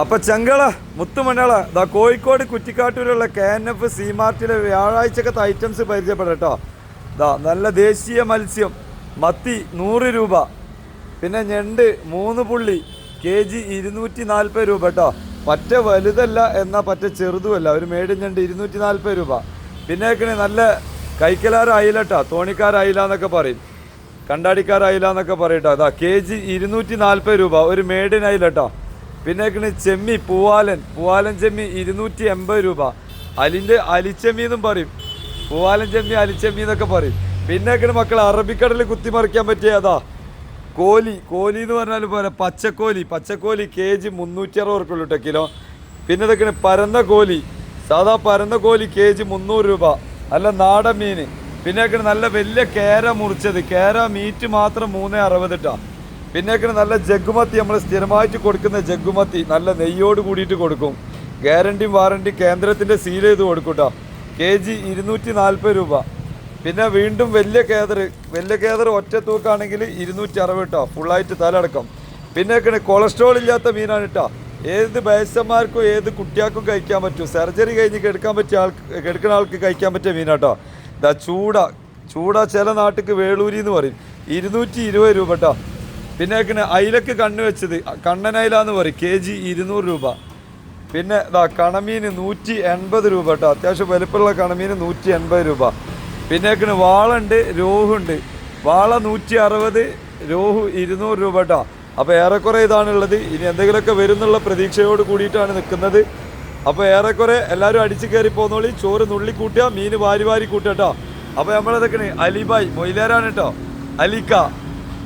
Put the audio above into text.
അപ്പൊ ചെങ്കള മുത്തുമണ്ണള ദാ കോഴിക്കോട് കുറ്റിക്കാട്ടൂരുള്ള കെ എൻ എഫ് സി മാർട്ടിലെ വ്യാഴാഴ്ചക്കത്തെ ഐറ്റംസ് പരിചയപ്പെടട്ടോ ദാ നല്ല ദേശീയ മത്സ്യം മത്തി നൂറ് രൂപ പിന്നെ ഞണ്ട് മൂന്ന് പുള്ളി കെ ജി ഇരുന്നൂറ്റി നാൽപ്പത് രൂപ കേട്ടോ. പറ്റ വലുതല്ല എന്നാൽ പറ്റ ചെറുതുമല്ല ഒരു മേടി ഞണ്ട് ഇരുന്നൂറ്റി നാൽപ്പത് രൂപ. പിന്നെ നല്ല കൈക്കലാർ അയില കേട്ടോ തോണിക്കാർ അയില എന്നൊക്കെ പറയും. കണ്ടാടിക്കാർ അയില എന്നൊക്കെ പറയട്ടോ അതാ കെ ജി ഇരുന്നൂറ്റി നാൽപ്പത് രൂപ ഒരു അയില കേട്ടോ പിന്നെ ചെമ്മി പൂവാലൻ. പൂവാലൻ ചെമ്മി ഇരുന്നൂറ്റി എൺപത് രൂപ. അലിന്റെ അലിച്ചെമ്മി എന്നും പറയും. പൂവാലൻ ചെമ്മി അലിച്ചെമ്മി എന്നൊക്കെ പറയും. പിന്നെ മക്കൾ അറബിക്കടലിൽ കുത്തിമറിക്കാൻ പറ്റിയ അതാ കോലി. കോലി എന്ന് പറഞ്ഞാൽ പോലെ പച്ചക്കോലി. പച്ചക്കോലി കെ ജി മുന്നൂറ്റി അറുപത് റുപ്യ കേട്ടോ കിലോ. പിന്നെ ഇതൊക്കെയാണ് പരന്ന കോലി. സാധാ പരന്ന കോലി കെ ജി മുന്നൂറ് രൂപ. അല്ല നാടൻ മീൻ. പിന്നെ നല്ല വലിയ കേര മുറിച്ചത്. കേര മീറ്റ് മാത്രം മൂന്നേ അറുപത് ഇട്ടാ പിന്നെ ഒക്കെ നല്ല ജഗ്ഗുമത്തി നമ്മൾ സ്ഥിരമായിട്ട് കൊടുക്കുന്ന ജഗ്ഗുമത്തി നല്ല നെയ്യോട് കൂടിയിട്ട് കൊടുക്കും. ഗ്യാരണ്ടിയും വാറണ്ടി കേന്ദ്രത്തിന്റെ സീൽ ചെയ്ത് കൊടുക്കും കേട്ടോ കെ ജി ഇരുന്നൂറ്റി നാൽപ്പത് രൂപ. പിന്നെ വീണ്ടും വലിയ കേദർ വലിയ കേദർ ഒറ്റ തൂക്കാണെങ്കിൽ ഇരുന്നൂറ്റി അറുപത് കേട്ടോ ഫുള്ളായിട്ട് തലടക്കം പിന്നെ ഒക്കെ കൊളസ്ട്രോൾ ഇല്ലാത്ത മീനാണ് കേട്ടോ ഏത് വയസ്സന്മാർക്കും ഏത് കുട്ടികൾക്കും കഴിക്കാൻ പറ്റും. സർജറി കഴിഞ്ഞ് കെടുക്കാൻ പറ്റിയ ആൾക്ക് കെടുക്കുന്ന ആൾക്ക് കഴിക്കാൻ പറ്റിയ മീനാട്ടോ ഇതാ ചൂട ചൂട ചില നാട്ടിക്ക് വേളൂരി എന്ന് പറയും. ഇരുന്നൂറ്റി ഇരുപത് രൂപ കേട്ടോ പിന്നെ ഒക്കെ അയിലക്ക് കണ്ണ് വെച്ചത് കണ്ണനയില എന്ന് പറയും കെ ജി ഇരുന്നൂറ് രൂപ. പിന്നെ ഇതാ കണമീന് നൂറ്റി എൺപത് രൂപ കേട്ടോ അത്യാവശ്യം വലുപ്പമുള്ള കണമീന് നൂറ്റി എൺപത് രൂപ. പിന്നെ ഒക്കെ വാളുണ്ട് രോഹുണ്ട്. വാള നൂറ്റി അറുപത് രോഹു ഇരുന്നൂറ് രൂപ കേട്ടോ. അപ്പോൾ ഏറെക്കുറെ ഇതാണുള്ളത്. ഇനി എന്തെങ്കിലുമൊക്കെ വരുന്നുള്ള പ്രതീക്ഷയോട് കൂടിയിട്ടാണ് നിൽക്കുന്നത്. അപ്പോൾ ഏറെക്കുറെ എല്ലാവരും അടിച്ചു കയറി പോന്നോളി. ചോറ് നുള്ളി കൂട്ടുക മീൻ വാരി വാരി കൂട്ടുക കേട്ടോ. അപ്പോൾ നമ്മളിതൊക്കെ അലിബായ് മൊയിലേരാണ് കേട്ടോ? അലിക്ക.